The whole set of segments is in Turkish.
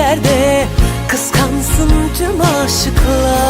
Uçuyor göklerde Kıskansın tüm aşıklar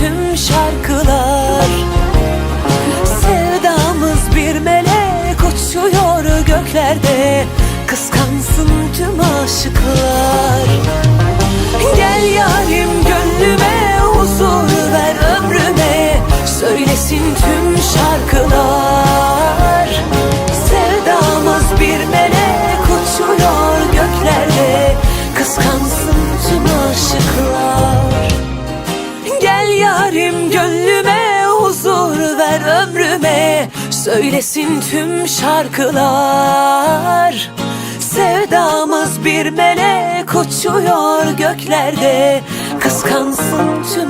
Tüm şarkılar. Sevdamız bir melek uçuyor göklerde. Kıskansın tüm aşıklar. Gel yarim gönlüme yarim gönlüme huzur ver ömrüme. Söylesin tüm şarkılar. Sevdamız bir melek uçuyor göklerde. Kıskansın tüm